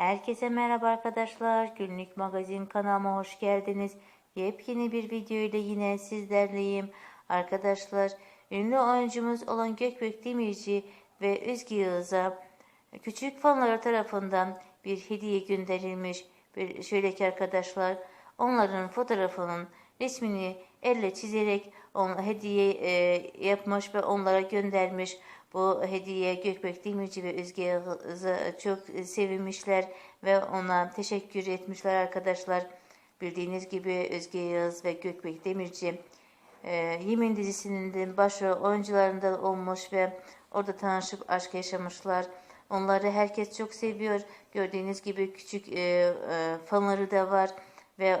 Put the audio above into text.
Herkese merhaba arkadaşlar. Günlük magazin kanalıma hoş geldiniz. Yepyeni bir video ile yine sizlerleyim. Arkadaşlar ünlü oyuncumuz olan Gökbek Demirci ve Özge Yağız'a küçük fanları tarafından bir hediye gönderilmiş. Şöyle ki arkadaşlar onların fotoğrafının resmini elle çizerek on, hediye e, yapmış ve onlara göndermiş. Bu hediye Gökbek Demirci ve Özge çok sevinmişler ve ona teşekkür etmişler arkadaşlar. Bildiğiniz gibi Özge Yağız ve Gökbek Demirci e, Yemin dizisinin de başrol oyuncularından olmuş ve orada tanışıp aşk yaşamışlar. Onları herkes çok seviyor. Gördüğünüz gibi küçük e, e, fanları da var ve e,